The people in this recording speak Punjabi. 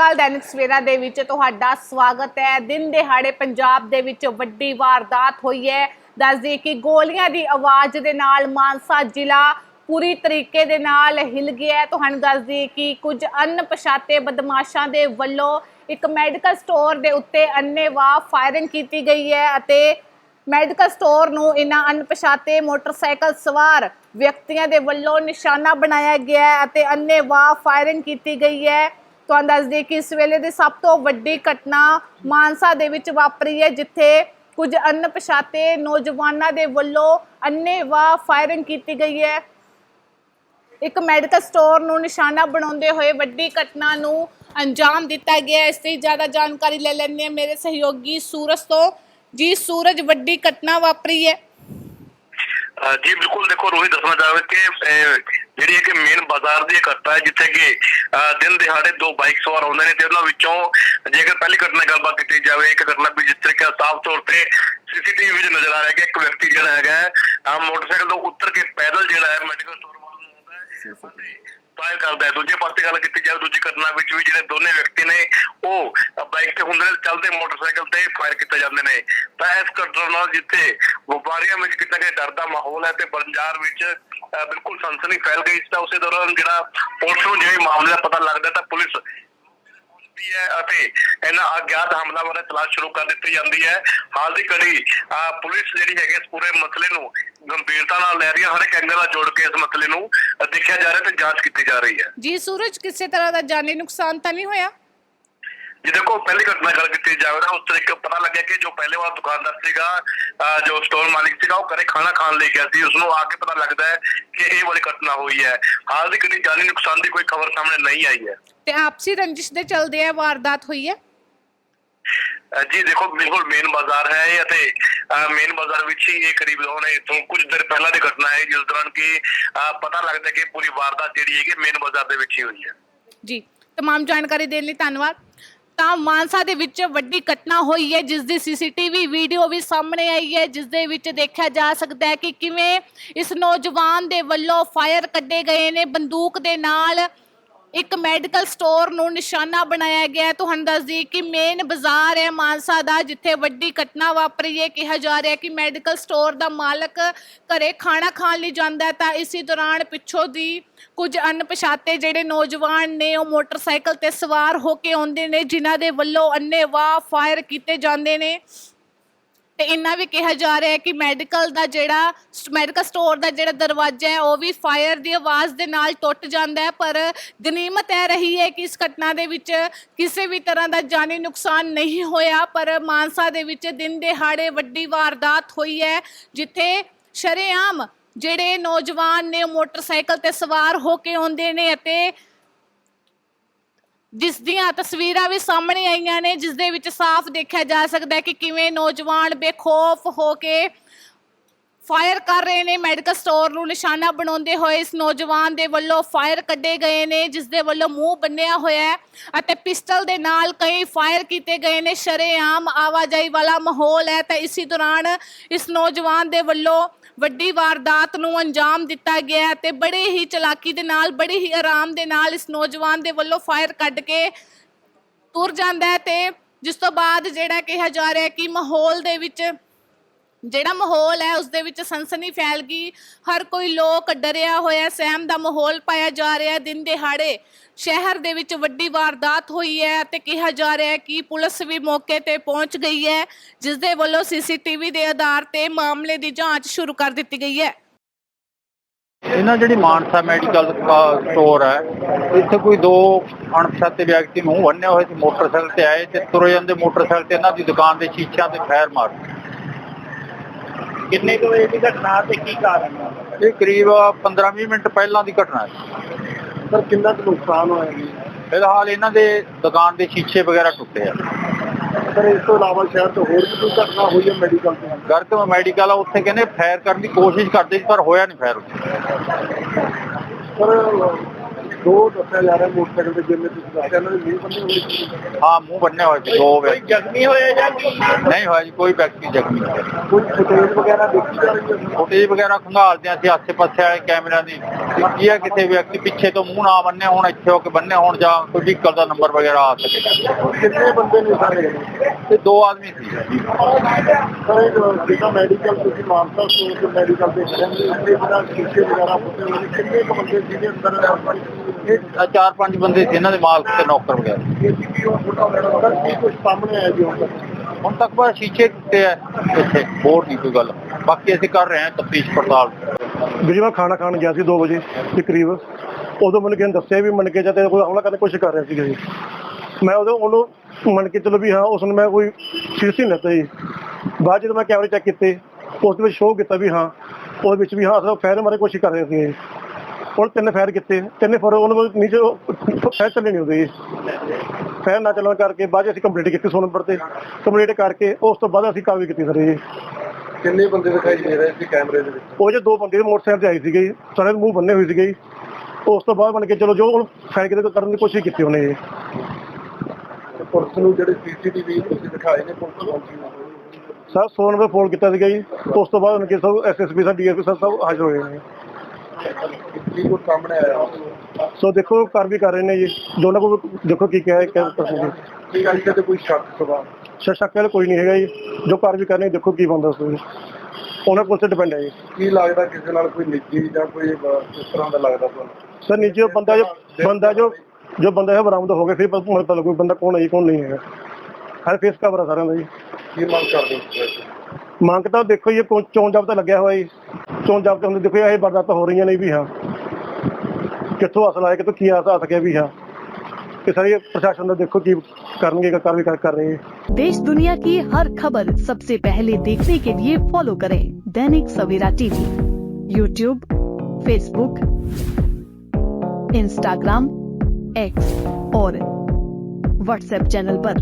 ਕੱਲ ਦੈਨਿਕ ਸਵੇਰਾ ਦੇ ਵਿੱਚ ਤੁਹਾਡਾ ਸਵਾਗਤ ਹੈ। ਦਿਨ ਦਿਹਾੜੇ ਪੰਜਾਬ ਦੇ ਵਿੱਚ ਵੱਡੀ ਵਾਰਦਾਤ ਹੋਈ ਹੈ। ਦੱਸਦੀ ਕਿ ਗੋਲੀਆਂ ਦੀ ਆਵਾਜ਼ ਦੇ ਨਾਲ ਮਾਨਸਾ ਜ਼ਿਲ੍ਹਾ ਪੂਰੀ ਤਰੀਕੇ ਦੇ ਨਾਲ ਹਿਲ ਗਿਆ ਹੈ। ਤੁਹਾਨੂੰ ਦੱਸਦੀ ਕਿ ਕੁਝ ਅਣਪਛਾਤੇ ਬਦਮਾਸ਼ਾਂ ਦੇ ਵੱਲੋਂ ਇੱਕ ਮੈਡੀਕਲ ਸਟੋਰ ਦੇ ਉੱਤੇ ਅੰਨੇਵਾਹ ਫਾਇਰਿੰਗ ਕੀਤੀ ਗਈ ਹੈ ਅਤੇ ਮੈਡੀਕਲ ਸਟੋਰ ਨੂੰ ਇਹਨਾਂ ਅਣਪਛਾਤੇ ਮੋਟਰਸਾਈਕਲ ਸਵਾਰ ਵਿਅਕਤੀਆਂ ਦੇ ਵੱਲੋਂ ਨਿਸ਼ਾਨਾ ਬਣਾਇਆ ਗਿਆ ਹੈ ਅਤੇ ਅੰਨੇਵਾਹ ਫਾਇਰਿੰਗ ਕੀਤੀ ਗਈ ਹੈ। ਤੁਹਾਨੂੰ ਦੱਸ ਦਈਏ ਕਿ ਇਸ ਵੇਲੇ ਦੀ ਸਭ ਤੋਂ ਵੱਡੀ ਘਟਨਾ ਮਾਨਸਾ ਦੇ ਵਿੱਚ ਵਾਪਰੀ ਹੈ, ਜਿੱਥੇ ਕੁਝ ਅਣਪਛਾਤੇ ਨੌਜਵਾਨਾਂ ਦੇ ਵੱਲੋਂ ਅੰਨੇਵਾਹ ਫਾਇਰਿੰਗ ਕੀਤੀ ਗਈ ਹੈ। ਇੱਕ ਮੈਡੀਕਲ ਸਟੋਰ ਨੂੰ ਨਿਸ਼ਾਨਾ ਬਣਾਉਂਦੇ ਹੋਏ ਵੱਡੀ ਘਟਨਾ ਨੂੰ ਅੰਜਾਮ ਦਿੱਤਾ ਗਿਆ ਇਸ ਦੀ ਜ਼ਿਆਦਾ ਜਾਣਕਾਰੀ ਲੈ ਲੈਂਦੇ ਹਾਂ। ਮੇਰੇ ਸਹਿਯੋਗੀ ਸੂਰਜ ਤੋਂ। ਜੀ, ਸੂਰਜ, ਵੱਡੀ ਘਟਨਾ ਵਾਪਰੀ ਹੈ। ਜੀ ਬਿਲਕੁਲ ਦੇਖੋ ਰੋਹਿਤ ਦੱਸਣਾ ਚਾਹਵੇ ਕਿ ਜਿਹੜੀ ਹੈ ਕਿ ਮੇਨ ਬਾਜ਼ਾਰ ਦੀ ਘਟਨਾ ਹੈ ਜਿੱਥੇ ਕਿ ਦਿਨ ਦਿਹਾੜੇ ਦੋ ਬਾਈਕ ਸਵਾਰ ਆਉਂਦੇ ਨੇ ਤੇ ਉਹਨਾਂ ਵਿੱਚੋਂ ਜੇਕਰ ਪਹਿਲੀ ਘਟਨਾ ਗੱਲਬਾਤ ਕੀਤੀ ਜਾਵੇ ਇੱਕ ਘਟਨਾ ਵੀ ਜਿਸ ਤਰੀਕੇ ਸਾਫ਼ ਤੌਰ ਤੇ ਸੀਸੀਟੀਵੀ ਵਿੱਚ ਨਜ਼ਰ ਆ ਰਿਹਾ ਕਿ ਇੱਕ ਵਿਅਕਤੀ ਜਿਹੜਾ ਹੈਗਾ ਮੋਟਰਸਾਈਕਲ ਤੋਂ ਉੱਤਰ ਕੇ ਪੈਦਲ ਜਿਹੜਾ ਹੈ ਮੈਡੀਕਲ ਸਟੋਰ ਵੱਲ ਨੂੰ ਆਉਂਦਾ ਹੈ ਅਤੇ ਕਰਦਾ ਹੈ। ਦੂਜੇ ਪਾਸੇ ਗੱਲ ਕੀਤੀ ਜਾਵੇ ਦੂਜੀ ਘਟਨਾ ਵਿੱਚ ਵੀ ਜਿਹੜੇ ਦੋਨੇ ਵਿਅਕਤੀ ਨੇ ਉਹ ਬਾਈਕ ਤੇ ਹੁੰਦੇ ਨੇ ਚੱਲਦੇ ਮੋਟਰਸਾਈਕਲ ਤੇ ਫਾਇਰ ਕੀਤੇ ਜਾਂਦੇ ਨੇ। ਤਾਂ ਇਸ ਘਟਨਾ ਨਾਲ ਜਿੱਥੇ ਵਪਾਰੀਆਂ ਵਿੱਚ ਕਿਤੇ ਨਾ ਡਰ ਦਾ ਮਾਹੌਲ ਹੈ ਤੇ ਬੰਜਾਰ ਵਿੱਚ ਬਿਲਕੁਲ ਸਨਸਨੀ ਫੈਲ ਗਈ। ਤਾਂ ਉਸੇ ਦੌਰਾਨ ਜਿਹੜਾ ਪੁਲਿਸ ਨੂੰ ਜਿਹੜੇ ਮਾਮਲੇ ਦਾ ਪਤਾ ਲੱਗਦਾ ਤਾਂ ਪੁਲਿਸ ਪਹੁੰਚਦੀ ਹੈ ਅਤੇ ਇਹਨਾਂ ਅਗਿਆਤ ਹਮਲਾਵਰਾਂ ਦੀ ਤਲਾਸ਼ ਸ਼ੁਰੂ ਕਰ ਦਿੱਤੀ ਜਾਂਦੀ ਹੈ। ਹਾਲ ਦੀ ਘੜੀ ਅਹ, ਪੁਲਿਸ ਜਿਹੜੀ ਹੈਗੀ ਇਸ ਪੂਰੇ ਮਸਲੇ ਨੂੰ ਗੰਭੀਰਤਾ ਨਾਲ ਲੈ ਰਹੀ ਹੈ। ਹਰ ਇੱਕ ਐਂਗਲ ਨਾਲ ਜੋੜ ਕੇ ਇਸ ਮਸਲੇ ਨੂੰ ਦੇਖਿਆ ਜਾ ਰਿਹਾ ਤੇ ਜਾਂਚ ਕੀਤੀ ਜਾ ਰਹੀ ਹੈ। ਜੀ ਸੂਰਜ ਕਿਸੇ ਤਰ੍ਹਾਂ ਦਾ ਜਾਨੀ ਨੁਕਸਾਨ ਤਾਂ ਨਹੀਂ ਹੋਇਆ? ਜੀ ਦੇਖੋ ਪਹਿਲੀ ਘਟਨਾ ਗੱਲ ਕੀਤੀ ਜਾਵੇ ਨਾ ਉਸ ਤਰੀਕੇ ਪਤਾ ਲੱਗਿਆ ਕਿ ਜੋ ਪਹਿਲੇ ਵਾਲਾ ਦੁਕਾਨਦਾਰ ਸੀਗਾ ਜੋ ਸਟੋਰ ਮਾਲਿਕ ਸੀਗਾ ਉਹ ਘਰੇ ਖਾਣਾ ਖਾਣ ਲਈ ਗਿਆ ਸੀ। ਉਸ ਨੂੰ ਆ ਕੇ ਪਤਾ ਲੱਗਦਾ ਹੈ ਕਿ ਇਹ ਵਾਲੀ ਘਟਨਾ ਹੋਈ ਹੈ। ਹਾਲ ਦੀ ਘੜੀ ਜਾਨੀ ਨੁਕਸਾਨ ਦੀ ਕੋਈ ਖਬਰ ਸਾਹਮਣੇ ਨਹੀਂ ਆਈ ਹੈ। ਤੇ ਆਪਸੀ ਰੰਜਿਸ਼ ਦੇ ਚਲਦੇ ਆ ਵਾਰਦਾਤ ਹੋਈ ਹੈ? ਜੀ ਦੇਖੋ ਬਿਲਕੁਲ ਮੇਨ ਬਾਜ਼ਾਰ ਹੈ ਇਹ ਅਤੇ ਮੇਨ ਬਾਜ਼ਾਰ ਵਿੱਚ ਹੀ ਇਹ ਕਰੀਬ ਹੋਣੇ ਤੋਂ ਕੁਝ ਦਿਨ ਪਹਿਲਾਂ ਦੀ ਘਟਨਾ ਹੈ ਜਿਸ ਦੌਰਾਨ ਕਿ ਅਹ ਪਤਾ ਲੱਗਦਾ ਕਿ ਪੂਰੀ ਵਾਰਦਾਤ ਜਿਹੜੀ ਹੈਗੀ ਮੇਨ ਬਾਜ਼ਾਰ ਦੇ ਵਿੱਚ ਹੀ ਹੋਈ ਹੈ ਜੀ तमाम ਜਾਣਕਾਰੀ ਦੇਣ ਲਈ ਧੰਨਵਾਦ ਤਾਂ ਮਾਨਸਾ ਦੇ ਵਿੱਚ ਵੱਡੀ ਘਟਨਾ ਹੋਈ ਹੈ ਜਿਸ ਦੀ ਸੀਸੀਟੀਵੀ ਵੀਡੀਓ ਵੀ ਸਾਹਮਣੇ ਆਈ ਹੈ ਜਿਸ ਦੇ ਵਿੱਚ ਦੇਖਿਆ ਜਾ ਸਕਦਾ ਹੈ ਕਿ ਕਿਵੇਂ ਇਸ ਨੌਜਵਾਨ ਦੇ ਵੱਲੋਂ ਫਾਇਰ ਕੱਢੇ ਗਏ ਨੇ ਬੰਦੂਕ ਦੇ ਨਾਲ ਇੱਕ ਮੈਡੀਕਲ ਸਟੋਰ ਨੂੰ ਨਿਸ਼ਾਨਾ ਬਣਾਇਆ ਗਿਆ ਹੈ। ਤੁਹਾਨੂੰ ਦੱਸ ਦਈਏ ਕਿ ਮੇਨ ਬਾਜ਼ਾਰ ਹੈ ਮਾਨਸਾ ਦਾ, ਜਿੱਥੇ ਵੱਡੀ ਘਟਨਾ ਵਾਪਰੀ ਹੈ। ਕਿਹਾ ਜਾ ਰਿਹਾ ਹੈ ਕਿ ਮੈਡੀਕਲ ਸਟੋਰ ਦਾ ਮਾਲਕ ਘਰੇ ਖਾਣਾ ਖਾਣ ਲਈ ਜਾਂਦਾ ਹੈ। ਤਾਂ ਇਸੇ ਦੌਰਾਨ ਪਿੱਛੋਂ ਦੀ ਕੁਝ ਅਣਪਛਾਤੇ ਜਿਹੜੇ ਨੌਜਵਾਨ ਨੇ, ਉਹ ਮੋਟਰਸਾਈਕਲ ਤੇ ਸਵਾਰ ਹੋ ਕੇ ਆਉਂਦੇ ਨੇ, ਜਿਨ੍ਹਾਂ ਦੇ ਵੱਲੋਂ ਅੰਨੇਵਾਹ ਫਾਇਰ ਕੀਤੇ ਜਾਂਦੇ ਨੇ। ਤੇ ਇੰਨਾ ਵੀ ਕਿਹਾ ਜਾ ਰਿਹਾ ਹੈ ਕਿ ਮੈਡੀਕਲ ਦਾ ਜਿਹੜਾ ਮੈਡੀਕਲ ਸਟੋਰ ਦਾ ਜਿਹੜਾ ਦਰਵਾਜ਼ਾ ਹੈ, ਉਹ ਵੀ ਫਾਇਰ ਦੀ ਆਵਾਜ਼ ਦੇ ਨਾਲ ਟੁੱਟ ਜਾਂਦਾ ਹੈ, ਪਰ ਗਨੀਮਤ ਇਹ ਰਹੀ ਹੈ ਕਿ ਇਸ ਘਟਨਾ ਦੇ ਵਿੱਚ ਕਿਸੇ ਵੀ ਤਰ੍ਹਾਂ ਦਾ ਜਾਨੀ ਨੁਕਸਾਨ ਨਹੀਂ ਹੋਇਆ, ਪਰ ਮਾਨਸਾ ਦੇ ਵਿੱਚ ਦਿਨ ਦਿਹਾੜੇ ਵੱਡੀ ਵਾਰਦਾਤ ਹੋਈ ਹੈ, ਜਿੱਥੇ ਸ਼ਰੇਆਮ ਜਿਹੜੇ ਨੌਜਵਾਨ ਨੇ ਮੋਟਰਸਾਈਕਲ ਤੇ ਸਵਾਰ ਹੋ ਕੇ ਆਉਂਦੇ ਨੇ ਅਤੇ ਜਿਸ ਦੀਆਂ ਤਸਵੀਰਾਂ ਵੀ ਸਾਹਮਣੇ ਆਈਆਂ ਨੇ, ਜਿਸ ਦੇ ਵਿੱਚ ਸਾਫ਼ ਦੇਖਿਆ ਜਾ ਸਕਦਾ ਹੈ ਕਿ ਕਿਵੇਂ ਨੌਜਵਾਨ ਬੇਖੌਫ ਹੋ ਕੇ ਫਾਇਰ ਕਰ ਰਹੇ ਨੇ, ਮੈਡੀਕਲ ਸਟੋਰ ਨੂੰ ਨਿਸ਼ਾਨਾ ਬਣਾਉਂਦੇ ਹੋਏ ਇਸ ਨੌਜਵਾਨ ਦੇ ਵੱਲੋਂ ਫਾਇਰ ਕੱਢੇ ਗਏ ਨੇ, ਜਿਸ ਦੇ ਵੱਲੋਂ ਮੂੰਹ ਬੰਨਿਆ ਹੋਇਆ ਹੈ ਅਤੇ ਪਿਸਟਲ ਦੇ ਨਾਲ ਕਈ ਫਾਇਰ ਕੀਤੇ ਗਏ ਨੇ। ਸ਼ਰੇਆਮ ਆਵਾਜਾਈ ਵਾਲਾ ਮਾਹੌਲ ਹੈ ਤਾਂ ਇਸੇ ਦੌਰਾਨ ਇਸ ਨੌਜਵਾਨ ਦੇ ਵੱਲੋਂ ਵੱਡੀ ਵਾਰਦਾਤ ਨੂੰ ਅੰਜਾਮ ਦਿੱਤਾ ਗਿਆ ਹੈ ਤੇ ਬੜੇ ਹੀ ਚਲਾਕੀ ਦੇ ਨਾਲ, ਬੜੇ ਹੀ ਆਰਾਮ ਦੇ ਨਾਲ ਇਸ ਨੌਜਵਾਨ ਦੇ ਵੱਲੋਂ ਫਾਇਰ ਕੱਢ ਕੇ ਤੁਰ ਜਾਂਦਾ ਹੈ ਤੇ ਜਿਸ ਤੋਂ ਬਾਅਦ ਜਿਹੜਾ ਕਿਹਾ ਜਾ ਰਿਹਾ ਕਿ ਮਾਹੌਲ ਦੇ ਵਿੱਚ ਜਿਹੜਾ ਮਾਹੌਲ ਹੈ, ਉਸ ਦੇ ਵਿੱਚ ਸਨਸਨੀ ਫੈਲ ਗਈ। ਹਰ ਕੋਈ ਲੋਕ ਡਰਿਆ ਹੋਇਆ, ਸਹਿਮ ਦਾ ਮਾਹੌਲ ਪਾਇਆ ਜਾ ਰਿਹਾ ਹੈ। ਦਿਨ ਦਿਹਾੜੇ ਸ਼ਹਿਰ ਦੇ ਵਿੱਚ ਵੱਡੀ ਵਾਰਦਾਤ ਹੋਈ ਹੈ ਤੇ ਕਿਹਾ ਜਾ ਰਿਹਾ ਹੈ ਕਿ ਪੁਲਿਸ ਵੀ ਮੌਕੇ ਤੇ ਪਹੁੰਚ ਗਈ ਹੈ ਜਿਸ ਦੇ ਵੱਲੋਂ ਸੀਸੀਟੀਵੀ ਦੇ ਆਧਾਰ ਤੇ ਮਾਮਲੇ ਦੀ ਜਾਂਚ ਸ਼ੁਰੂ ਕਰ ਦਿੱਤੀ ਗਈ ਹੈ। ਇਹਨਾਂ ਜਿਹੜੀ ਮਾਨਸਾ ਮੈਡੀਕਲ ਸਟੋਰ ਹੈ, ਇੱਥੇ ਕੋਈ ਦੋ ਅਣਪਛਾਤੇ ਵਿਅਕਤੀ ਮੂੰਹ ਬੰਨੇ ਹੋਏ ਸੀ, ਮੋਟਰਸਾਈਕਲ ਤੇ ਆਏ ਤੇ ਤੁਰੇ ਜਾਂਦੇ ਮੋਟਰਸਾਈਕਲ ਤੇ ਇਹਨਾਂ ਦੀ ਦੁਕਾਨ ਦੇ ਸ਼ੀਸ਼ਿਆਂ ਤੇ ਫਾਇਰ ਮਾਰ। ਕਿੰਨੇ ਕੁ ਵਜੇ ਦੀ ਘਟਨਾ ਤੇ ਕੀ ਕਾਰਨ ਹੈ? ਇਹ ਕਰੀਬ 15-20 ਮਿੰਟ ਪਹਿਲਾਂ ਦੀ ਘਟਨਾ ਹੈ। ਸਰ ਕਿੰਨਾ ਕੁ ਨੁਕਸਾਨ ਹੋਇਆ ਜੀ? ਫਿਲਹਾਲ ਇਹਨਾਂ ਦੇ ਦੁਕਾਨ ਦੇ ਸ਼ੀਸ਼ੇ ਵਗੈਰਾ ਟੁੱਟੇ ਆ। ਸਰ ਇਸ ਤੋਂ ਇਲਾਵਾ ਸ਼ਹਿਰ ਤੋਂ ਹੋਰ ਵੀ ਕੋਈ ਘਟਨਾ ਹੋਈ ਹੈ ਮੈਡੀਕਲ ਤੇ? ਗਰਕ ਮੈਡੀਕਲ ਆ ਉੱਥੇ ਕਹਿੰਦੇ ਫਾਇਰ ਕਰਨ ਦੀ ਕੋਸ਼ਿਸ਼ ਕਰਦੇ ਸੀ ਪਰ ਹੋਇਆ ਨਹੀਂ ਫਾਇਰ ਉੱਥੇ। ਸਰ ਦੋ ਦੱਸਿਆ ਜਾ ਰਿਹਾ ਮੋਟਰਸਾਈਕਲ ਤੇ ਜਿੰਨੇ ਤੁਸੀਂ ਦੱਸਿਆ ਇਹਨਾਂ ਦੇ ਮੂੰਹ ਬੰਨੇ ਹੋਏ ਸੀ। ਹਾਂ ਮੂੰਹ ਬੰਨੇ ਹੋਏ ਸੀ ਦੋ ਵਿਅਕਤੀ ਜ਼ਖਮੀ ਹੋਏ ਜਾਂ ਨਹੀਂ ਹੋਇਆ ਜੀ ਕੋਈ ਵਿਅਕਤੀ ਜ਼ਖਮੀ ਨਹੀਂ ਹੋਇਆ। ਕੋਈ ਫੁਟੇਜ ਵਗੈਰਾ ਦੇਖੀ ਜਾ ਰਹੀ ਹੈ? ਫੁਟੇਜ ਵਗੈਰਾ ਖੰਗਾਲਦੇ ਆ ਅਸੀਂ ਆਸੇ ਪਾਸੇ ਵਾਲੇ ਕੈਮਰਿਆਂ ਦੀ। ਕਿ ਕੀ ਹੈ ਕਿਸੇ ਵਿਅਕਤੀ ਪਿੱਛੇ ਤੋਂ ਮੂੰਹ ਨਾ ਬੰਨੇ ਹੋਣ ਇੱਥੇ ਹੋ ਕੇ ਬੰਨੇ ਹੋਣ ਜਾਂ ਕੋਈ ਵਹੀਕਲ ਦਾ ਨੰਬਰ ਵਗੈਰਾ ਆ ਸਕੇ। ਕਿੰਨੇ ਬੰਦੇ ਨੇ ਸਾਰੇ? ਤੇ ਦੋ ਆਦਮੀ ਸੀ। ਸਰ ਇਹ ਜਿਹੜਾ ਮੈਡੀਕਲ ਤੁਸੀਂ ਮਾਨਸਾ ਸਟੋਰ ਦੇ ਮੈਡੀਕਲ ਦੇ ਖੜੇ ਹੋ ਉੱਥੇ ਜਿਹੜਾ ਸ਼ੀਸ਼ੇ ਵਗੈਰਾ ਫੁੱਟੇ ਹੋਏ ਨੇ, ਕਿੰਨੇ ਕੁ ਬੰਦੇ ਜਿਹਦੇ ਅੰਦਰ? ਇਹ ਚਾਰ ਪੰਜ ਬੰਦੇ ਸੀ ਇਹਨਾਂ ਦੇ ਮਾਲਕ ਤੇ ਨੌਕਰ ਵਗੈਰਾ। ਇਹ ਸੀਪੀਓ ਫੋਟੋ ਵਗੈਰਾ ਸਰ ਕੀ ਕੁਝ ਸਾਹਮਣੇ ਆਇਆ ਜੀ ਹੁਣ ਤੱਕ? ਹੁਣ ਤੱਕ ਬਸ ਸ਼ੀਸ਼ੇ ਟੁੱਟੇ ਆ ਇੱਥੇ ਹੋਰ ਨਹੀਂ ਕੋਈ ਗੱਲ। ਬਾਕੀ ਅਸੀਂ ਕਰ ਰਹੇ ਹਾਂ ਤਫਤੀਸ਼ ਪੜਤਾਲ। ਵੀਰੇ ਮੈਂ ਖਾਣਾ ਖਾਣ ਗਿਆ ਸੀ 2 ਵਜੇ ਦੇ ਕਰੀਬ। ਉਦੋਂ ਮੈਨੂੰ ਕਿਸੇ ਨੇ ਦੱਸਿਆ ਵੀ ਮੰਨ ਕੇ ਜਾਂ ਤੇ ਕੋਈ ਹਮਲਾ ਕਰਨ ਦੀ ਕੋਸ਼ਿਸ਼ ਕਰ ਰਿਹਾ ਸੀਗਾ ਜੀ। ਮੈਂ ਉਦੋਂ ਉਹਨੂੰ ਮੰਨ ਕੇ ਚਲੋ ਵੀ ਹਾਂ ਉਸ ਨੂੰ ਮੈਂ ਕੋਈ ਸੀਰੀਅਸ ਨਹੀਂ ਲੈਤਾ ਜੀ ਬਾਅਦ ਜਦੋਂ ਮੈਂ ਕੈਮਰੇ ਚੈੱਕ ਕੀਤੇ ਉਸ ਦੇ ਵਿੱਚ ਸ਼ੋਅ ਕੀਤਾ ਵੀ ਹਾਂ ਉਹਦੇ ਵਿੱਚ ਵੀ ਹਾਂ ਅਸਲ ਫੈਰ ਮਾਰੇ ਕੋਸ਼ਿਸ਼ ਕਰ ਰਹੇ ਸੀ ਹੁਣ ਤਿੰਨ ਫੈਰ ਕੀਤੇ ਤਿੰਨੇ ਫੈਰ ਉਹਨਾਂ ਨੂੰ ਨੀਚੇ ਫੈਰ ਚੱਲੇ ਨਹੀਂ ਹੁੰਦੇ ਜੀ ਫੈਰ ਨਾ ਚੱਲਣ ਕਰਕੇ ਬਾਅਦ ਅਸੀਂ ਕੰਪਲੀਟ ਕੀਤੀ ਸੋ ਨੰਬਰ ਤੇ। ਕੰਪਲੀਟ ਕਰਕੇ ਉਸ ਤੋਂ ਬਾਅਦ ਅਸੀਂ ਕਾਰਵਾਈ ਕੀਤੀ ਸਰ। ਜੀ ਕਿੰਨੇ ਬੰਦੇ ਦਿਖਾਈ ਦੇ ਰਹੇ ਸੀ ਕੈਮਰੇ ਦੇ ਵਿੱਚ? ਉਹ ਜੋ ਦੋ ਬੰਦੇ ਮੋਟਰਸਾਈਕਲ ਤੇ ਆਏ ਸੀਗੇ। ਸਾਰੇ ਮੂੰਹ ਬੰਨੇ ਹੋਏ ਸੀਗੇ। ਉਸ ਤੋਂ ਬਾਅਦ ਬਣ ਕੇ ਚਲੋ ਜੋ ਫੈਕ ਦੇ ਕਰਨ ਦੀ ਕੋਸ਼ਿਸ਼ ਕੀਤੀ ਉਹਨੇ। ਜੀ। ਪੁਲਿਸ ਨੂੰ ਜਿਹੜੇ ਸੀਸੀਟੀਵੀ ਤੁਸੀਂ ਦਿਖਾਏ ਨੇ ਪੁਲਿਸ ਪਹੁੰਚੀ ਸਰ 100 ਨੰਬਰ ਫੋਨ ਕੀਤਾ ਸੀਗਾ ਜੀ। ਉਸ ਤੋਂ ਬਾਅਦ ਉਹਨਾਂ ਕੇ ਸਭ ਐਸਐਸਪੀ ਸਾਹਿਬ ਡੀਐਸਪੀ ਸਾਹਿਬ ਸਭ ਹਾਜ਼ਰ ਹੋਏ ਨੇ। ਕੀ ਕੁਝ ਸਾਹਮਣੇ ਆਇਆ। ਸੋ ਦੇਖੋ ਕਰ ਵੀ ਕਰ ਰਹੇ ਨੇ ਜੀ। ਦੋਨਾਂ ਕੋਲ ਦੇਖੋ ਕੀ ਕਿਹਾ ਹੈ ਜੀ ਕੀ ਗੱਲ ਤੇ ਕੋਈ ਸ਼ੱਕ ਸਵਾ? ਸ਼ੱਕ ਵਾਲਾ ਕੋਈ ਨਹੀਂ ਹੈਗਾ ਜੀ। ਜੋ ਕਰ ਵੀ ਕਰਨੇ ਦੇਖੋ ਕੀ ਬੰਦਾ ਜੀ। ਉਹਨਾਂ ਕੋਲ ਤੇ ਡਿਪੈਂਡ ਹੈ ਜੀ। ਕੀ ਲੱਗਦਾ ਕਿਸੇ ਨਾਲ ਕੋਈ ਨਿੱਜੀ ਜਾਂ ਕੋਈ ਕਿਸ ਤਰ੍ਹਾਂ ਦਾ ਲੱਗਦਾ ਤੁਹਾਨੂੰ? ਸਰ ਉਹ ਬੰਦਾ ਜੋ ਬੰਦਾ ਜੋ ਜੋ ਬੰਦਾ ਹੈ ਬਰਾਮਦ ਹੋ ਗਿਆ ਫਿਰ ਪਤਾ ਲੱਗੂ ਬੰਦਾ ਕੌਣ ਹੈ ਕੌਣ ਨਹੀਂ ਹੈਗਾ। ਹਰ ਫੇਸ ਕਵਰ ਆ ਸਾਰਿਆਂ ਦਾ ਜੀ। ਕੀ ਮੰਗ ਕਰਦੇ? ਮੰਗ ਤਾਂ ਦੇਖੋ ਕੋ- ਚੋਣ ਜਾਬਤਾ ਲੱਗਿਆ ਹੋਇਆ ਜੀ। ਚੋਣ ਜਾਬਤੇ ਹੁੰਦੇ ਦੇਖੋ ਇਹ ਵਾਰਦਾਤਾਂ ਹੋ ਰਹੀਆਂ ਨੇ ਵੀ ਹਾਂ। ਕਿੱਥੋਂ ਅਸਲ ਆਇਆ ਕਿੱਥੋਂ ਕੀ ਆਸ ਆ ਸਕਿਆ ਵੀ ਹਾਂ ਕਿ ਸਾਰੀ ਪ੍ਰਸ਼ਾਸਨ ਦਾ ਦੇਖੋ ਕੀ ਕਰਨਗੇ ਕਰ ਵੀ ਕਰ ਕਰ ਰਹੇ हैं देश दुनिया की हर खबर सबसे पहले देखने के लिए फॉलो करें Dainik Savera TV YouTube Facebook Instagram X और व्हाट्सएप चैनल पर।